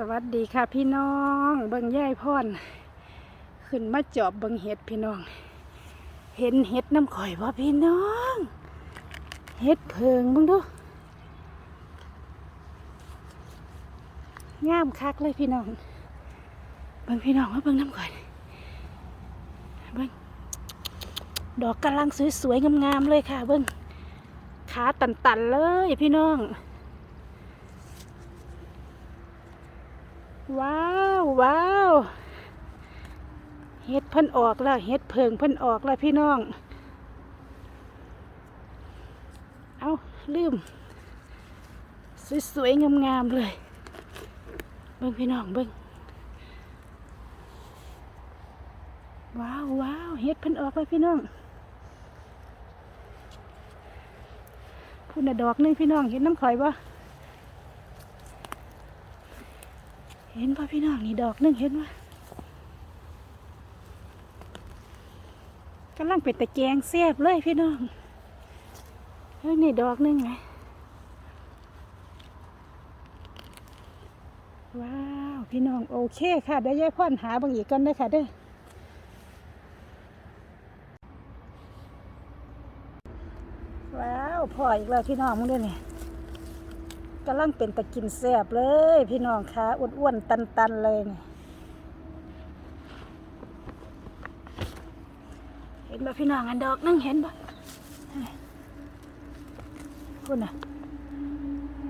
สวัสดีค่ะพี่น้องเบิงย่ายพ่อน ขึ้นมาจอบเบิงเห็ดพี่น้อง เห็นเห็ดน้ำข่อยบ่พี่น้องเห็ดเพิงเบิงดูงามคักเลยพี่น้องเบิงพี่น้องว่าเบิงน้ำข่อยเบิงดอกกำลังสวยๆงามๆเลยค่ะ เบิงขาตันๆเลยพี่น้อง ว้าวว้าวเฮ็ดเพิ่นออกแล้วเฮ็ดเพิงเพิ่นออกแล้วพี่น้อง เอาลืม สวยๆงามๆเลย เบิ่งพี่น้องเบิ่งว้าวว้าวเฮ็ดเพิ่นออกแล้วพี่น้องพูดน่ะดอกนึงพี่น้องเห็นน้ำข่อยบ่ เห็นป่ะพี่น้องนี่ดอกหนึงเห็นป่ะกำลังเป็นตะแกรงแซ่บเลยพี่น้องเฮ้ยนี่ดอกหนึงไงว้าวพี่น้องโอเคค่ะเดี๋ยวยายพ่อนหาบางอีกกันได้ค่ะเด้อว้าวพออีกแล้วพี่น้องมึงด้วยนี่ กำลังเป็นตะกินแซ่บเลย พี่น้องคะอ้วนๆตันๆเลยนี่เห็นบ่พี่น้องอันดอกนึงเห็นบ่คุณน่ะ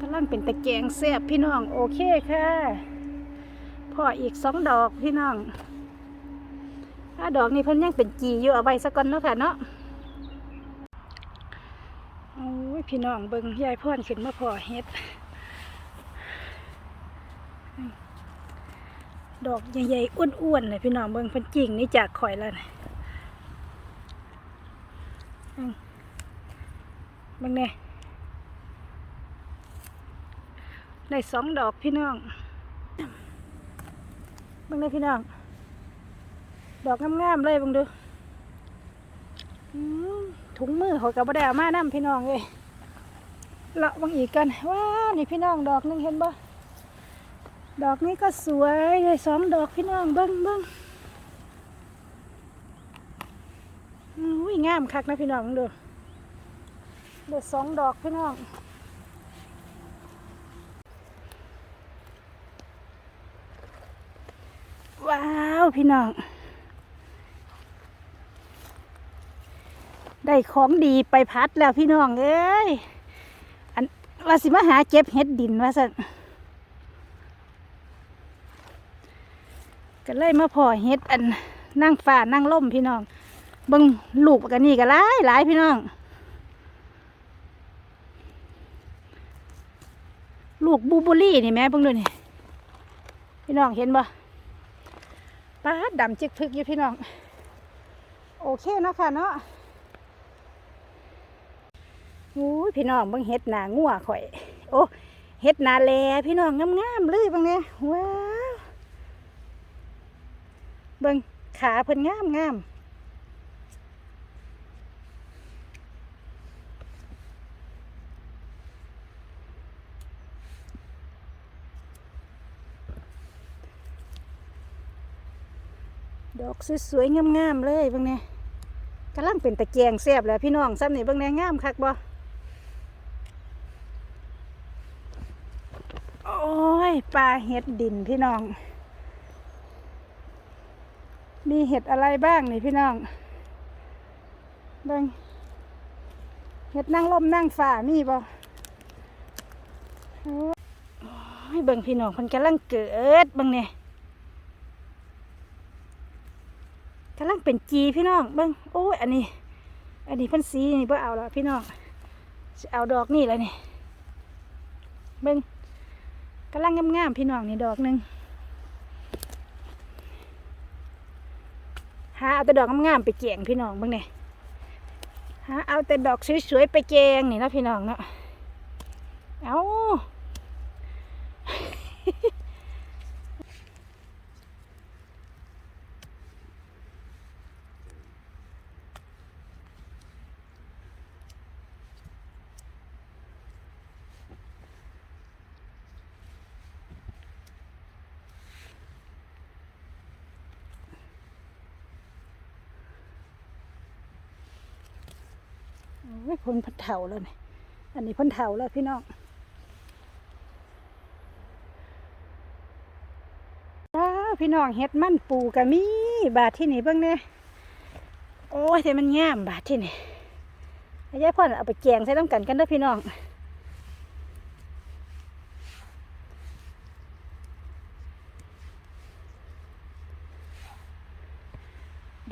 กำลังเป็นตะแกงแซ่บพี่น้องโอเคค่ะพออีกสองดอกพี่น้องถ้าดอกนี้เพิ่นยังเป็นจีอยู่เอาไว้สักก่อนเนาะค่ะเนาะโอ้ยพี่น้องเบิ่งยายพ่อนขึ้นมาพอเฮ็ด ดอกใหญ่ๆอ้วนๆเลยพี่น้องเบิ่งพิ่นจริงนี่จากข่อยแล้วนะเบิ่งแน่ได้สองดอกพี่น้องเบิ่งแน่พี่น้อง ดอกงามๆเลยเบิ่งดูถุงมือเขากับบ่ได้เอามานํพี่น้องเอ้ยเลาะบางอีกกันว้าวนี่พี่น้องดอกหนึงเห็นบ่ ดอกนี้ก็สวยเลยสองดอกพี่น้องเบิ้งเบิ้งอุ้ยงามคักนะพี่น้องดูเดือสองดอกพี่น้องว้าวพี่น้อง ได้ของดีไปพัดแล้วพี่น้องเอ้ยอันว่าสิมาหาเก็บเห็ดดินว่าสัน ก็เลยมาพอเฮ็ดอันนั่งฟ้านั่งล่มพี่น้องเบิ่งลูกกันนี่ก็หลายหลายพี่น้อง ลูกบูเบูรี่นี่แม่เบิ่งดูนี่พี่น้องเห็นบ่ป้าดดำจิกพึกอยู่พี่น้อง โอเคเนาะค่ะเนาะโอ้พี่น้องเบิ่งเฮ็ดหนางัวข่อย โอ้เฮ็ดหนาแลพี่น้องงามๆเลยบางเนี่ยว้า เบิ่งขาเพิ่นงามงามดอกสวยๆงามๆเลยเบิ่งเนี่ยกำลังเป็นตะแกงแซ่บแล้วพี่น้องซ้ำนี่เบิ่งเนี่ยงามคักบ่โอ้ยปลาเห็ดดินพี่น้อง มีเห็ดอะไรบ้างนี่พี่น้องเบิ่งเห็ดนั่งลมนั่งฝ่ามีบ่โอ้ยเบิ่งพี่น้องคนกำลังเกิดเบิ่งเนี่ยกำลังเป็นจีพี่น้องเบิ่งโอ้ยอันนี้ อันนี้พันสีนี่บ่เอาแล้วพี่น้องจะเอาดอกนี่แล้วนี่เบิ่งกำลังงามๆพี่น้องนี่ดอกหนึ่งาเอาแต่ดอกงามๆไปแกงพี่น้องบ้างเนี่ยหาเอาแต่ดอกสวยๆไปแกงนี่นะพี่น้องเนาะเอา้ยพ้นพันเถาแล้วนี่อันนี้พ้นเถาแล้วพี่น้องว้าพี่น้องเฮ็ดมันปูกะมีบาทที่นี่เบิ่งเนี่ยโอ้ยแต่มันงามบาทที่นี่ให้ยายพ่อนเอาไปแกงใส่น้ำกันกันเด้อพี่น้อง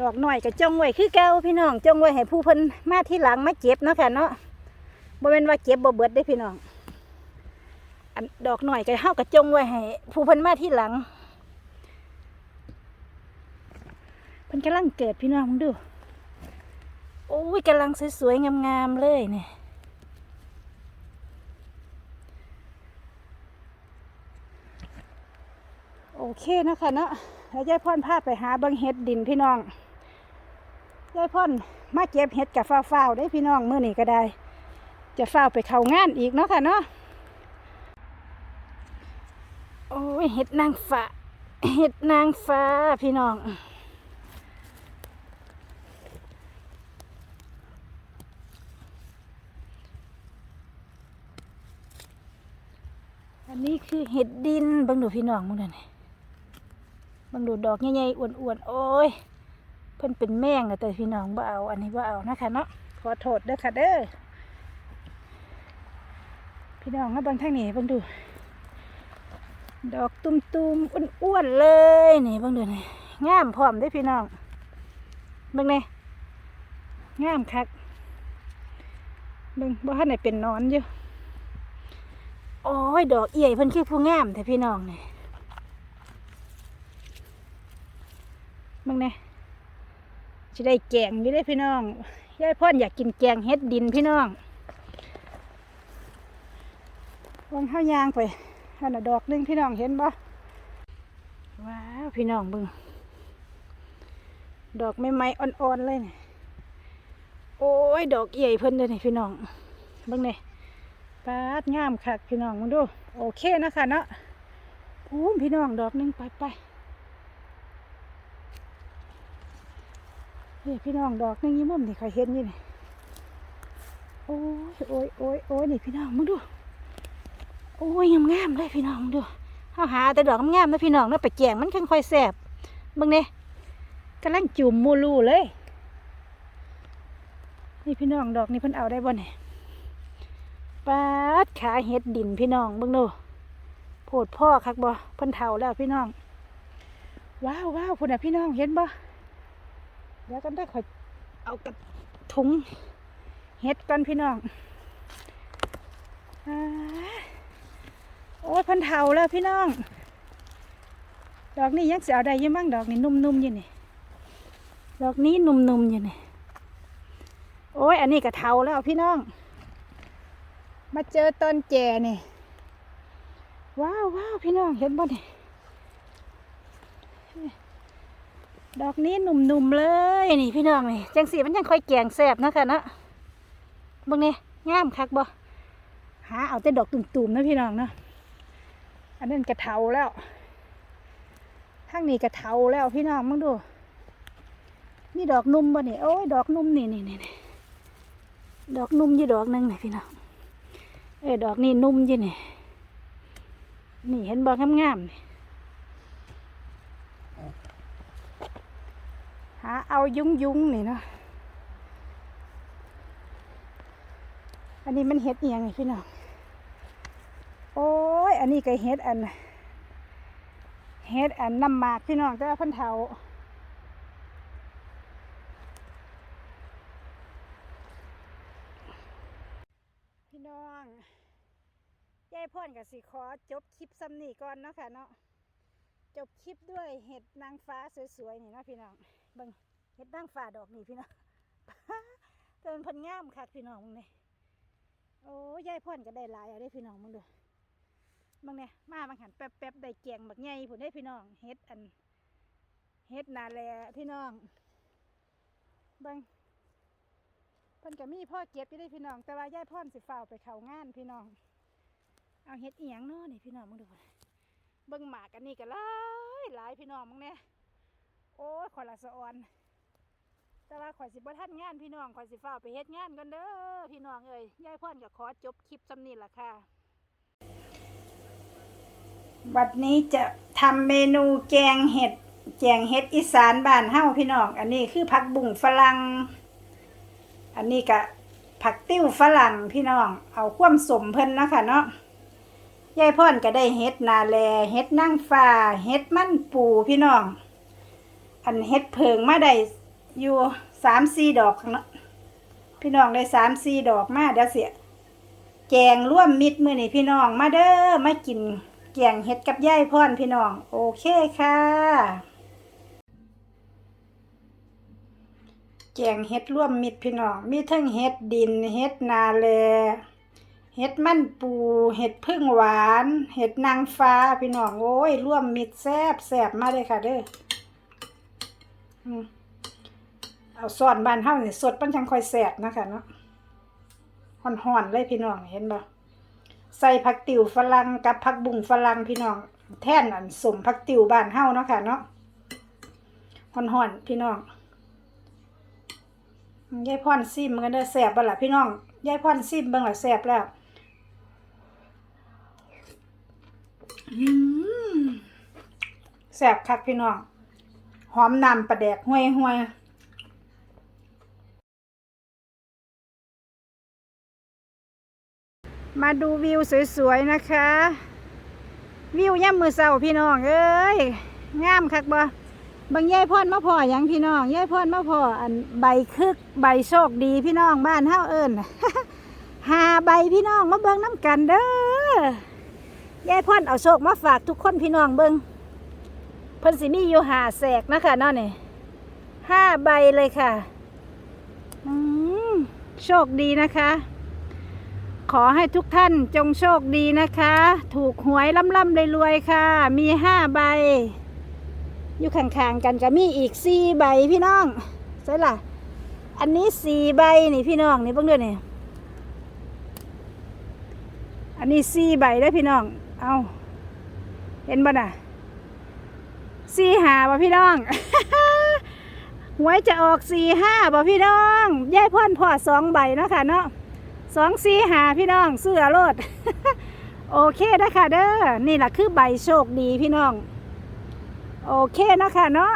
ดอกหน่อยก็จงไว้คือเก่าพี่น้องจงไว้ให้ผู้เพิ่นมาที่หลังมาเก็บเนาะค่ะเนาะบ่แม่นว่าเก็บบ่เบิดได้พี่น้องอันดอกหน่อยก็เฮาก็จงไว้ให้ผู้เพิ่นมาที่หลังเพิ่นกำลังเกิดพี่น้องมึงดูโอ้ยกำลังสวยๆงามๆเลยเนี่ยโอเคเนาะคะเนาะแล้วยายพ่อนพาไปหาบิ่งเห็ดดินพี่น้อง ยายพ่อนมาเก็บเห็ดกับฟ้าวๆได้พี่น้องเมื้อนี้ก็ได้ จะฟ้าวไปเข้างานอีกเนาะค่ะเนาะโอ้ยเห็ดนางฟ้าเห็ดนางฟ้าพี่น้องอันนี้คือเห็ดดินบังดูพี่น้องมึงดูนี่บังดูดอกใหญ่ๆอ้วนๆโอ้ย พิ่นเป็นแมงนะแต่พี่น้องบ่เอา อันนี้บ่เอานะคะเนาะขอโทษเด้อค่ะเด้อพี่น้องมาบิ่งทางนี้เบิ่งดู ดอกตุ่มๆอ้วนๆเลยนี่เบิ่งดูนี่งามพร้อมเด้พี่น้องเบิ่งนี่งามคักเบิ่งบ่ทันได้เป็นนอนอยู่โอ้ยดอกเอี่ยเพิ่นคือผู้งามแต่พี่น้องนี่เบิ่งนี่ ได้แกงอยู่ได้พี่น้อง ยายพ่อนอยากกินแกงเฮ็ดดินพี่น้องวางข้าวยางไปอันน่ะดอกหนึงพี่น้องเห็นบ่ว้าวพี่น้องเบึงดอกไม้ไม้อ่อนๆเลยนี่โอ้ยดอกใหญ่เพิ่นเลยนี่พี่น้องเบิ่งนี่ปาดงามคักพี่น้องมึงดู โอเคนะคะเนาะพูนพี่น้องดอกหนึงไปไป นี่พี่น้องดอกนึงยี่มุมนี่คอยเห็นยู่นี่โอ้ยโอ้ยโอ้ยโอ้ยนี่พี่น้องมึงดูโอ้ยงามๆเลยพี่น้องมึงดูเฮาหาแต่ดอกงามนะพี่น้องนาะไปแจงมันค่อยๆแซ่บมึงเนี่ยกำลังจุ่มมูลูเลย นี่พี่น้องดอกนี่เพิ่นเอาได้บ่เนี่ยปาดขาเห็ดดินพี่น้องบิ่งดูโพดพ่อคักบ่เพิ่นเฒ่าแล้วพี่น้อง ว้าวว้าวพุ่นน่ะพี่น้องเห็นบ่ เดี๋ยวกันได้ขอเอากระถุงเฮ็ดกันพี่น้องอโอ้ยพันเทาแล้วพี่น้อง ดอกนี้ยังเสียเอาได้ยังมั่งดอกนี้นุ่มๆอยู่นี่ ดอกนี้นุ่มๆอยู่นี่ โอ้ยอันนี้ก็เทาแล้วพี่น้อง มาเจอต้นแจนี่ ว้าวว้าวพี่น้องเห็นบ่เนี่ย ดอกนี้หนุ่มๆเลยนี่พี่น้องนี่จังสีมันยังค่อยแกงแซ่บนะคะเนาะบางนี่งามคักบ่หาเอาแต่ดอกตุ่มๆนะพี่น้องเนาะอันนั้นกระเทาแล้วทางนี้กระเทาแล้วพี่น้องมึงดูนี่ดอกนุ่มบ่นี่ยโอ้ยดอกนุ่มนี่นี่นี่ดอกนุ่มยี่ดอกหนึงนี่พี่น้องเออดอกนี่นุ่มยี่นี่นี่เห็นบ่งามๆนี่ หาเอายุ้งยุ้งนี่เนาะอันนี้มันเห็ดเอียงพี่น้องโอ้ยอันนี้ก็เห็ดอันเห็ดอันน้ำหมากพี่น้องแต่ว่าเพันเทาพี่น้องยายพ่นกับสิขอจบคลิปซ้ำนี่ก่อนเนาะค่ะเนาะจบคลิปด้วยเห็ดนางฟ้าสวยๆนี่เนาะพี่น้อง เบิ่งเห็ดนางฟ้าดอกนี่พี่น้องแต่มันพันงามคักพี่น้องมึงเนี่ยโอ้ยายพ่อนก็ได้หลายเอาได้พี่น้องมึงดูมึงเนี่ยมาบางหันแป๊บๆได้แกงบักใหญ่ผุนได้พี่น้องเห็ดอันเห็ดนาแลพี่น้องเบิ่งเพิ่นก็มีพ่อเก็บอยู่ได้พี่น้อง แต่ว่ายายพ่อนสิฝ้าวไปเข้างานพี่น้อง เอาเห็ดเอียงเนาะนี่พี่น้องมึงดูเบิ่งหมากันนี้ก็หลายหลายพี่น้องมึงเนี่ย โอ้ยขอละสะออน แต่ว่าข่อยสิบ่ทันงานพี่น้องข่อยสิฟ้าไปเฮ็ดงานกันเด้อพี่น้องเอ้ยยายพรก็ขอจบคลิปสำนี้ล่ะค่ะ บัดนี้จะทำเมนูแกงเห็ดแกงเห็ดอีสานบ้านเฮาพี่น้อง อันนี้คือผักบุ้งฝรั่ง อันนี้ก็ผักติ้วฝรั่งพี่น้อง เอาความสมเพิ่นนะคะเนาะ ยายพ่อนก็ได้เฮ็ดนาแลเฮ็ดนั่งฟ้าเฮ็ดมันปูพี่น้อง อันเฮ็ดเพิงมาได้อยู่สามสี่ดอกเนาะพี่น้องได้สามสี่ดอกมาเดี๋ยวเสียแกงร่วมมิตรมือนี้พี่น้องมาเด้อมากินแกงเฮ็ดกับยายพ่อนพี่น้อง โอเคค่ะแกงเฮ็ดร่วมมิตรพี่น้อง มีทั้งเฮ็ดดินเฮ็ดนาแลเฮ็ดมันปูเฮ็ดพึ่งหวานเฮ็ดนางฟ้าพี่น้องโอ้ยร่วมมิตรแซบแซบมาเลยค่ะเด้อ เอาซอนบานเฮานี่สดมันจังค่อยแซ่บนะคะเนาะห่อนๆเลยพี่น้องเห็นบ่ใส่ผักติ๋วฝรั่งกับผักบุ้งฝรั่งพี่น้อง แท่นอันสมผักติ๋วบ้านเฮาเนาะค่ะเนาะห่อนๆพี่น้องยายพรซิมกันเด้แสบบ่ล่ะพี่น้องยายพรซิมบิ่งล่ะแสบแล้วแสบคักพี่น้อง หอมน้ำปลาแดกห้วยห้วยมาดูวิวสวยๆนะคะ วิวย่ำมือเศร้าพี่น้องเอ้ยงามคักบ่บางยายพ่อนมาพ่อหยังพี่น้องยายพ่อนมาพออันใบคึกใบโชคดีพี่น้องบ้านเฮาเอิ้นหาใบพี่น้องมาเบิ่งน้ำกันเด้อยายพ่อนเอาโชคมาฝากทุกคนพี่น้องเบิ่ง เพิ่นสิมีอยู่หาแสกนะคะเนาะนี่ห้าใบเลยค่ะโชคดีนะคะ ขอให้ทุกท่านจงโชคดีนะคะ ถูกหวยล่ำล่ำรวยๆค่ะ มีห้าใบ อยู่ข้างๆกันก็มีอีกสี่ใบพี่น้องใช่ล่ะ อันนี้สี่ใบนี่พี่น้องนี่เพิ่งเดือนนี่อันนี้สี่ใบได้พี่น้อง เอาเห็นบ่น่ะ สี่หาบ่พี่น้องหวยจะออกสี่ห้าบ่พี่น้องยายพ่นพ่อสองใบเนาะค่ะเนาะสองสี่หาพี่น้องเสื้อโลดโอเคนะคะเด้อนี่แหละคือใบโชคดีพี่น้อง โอเคนะคะเนาะ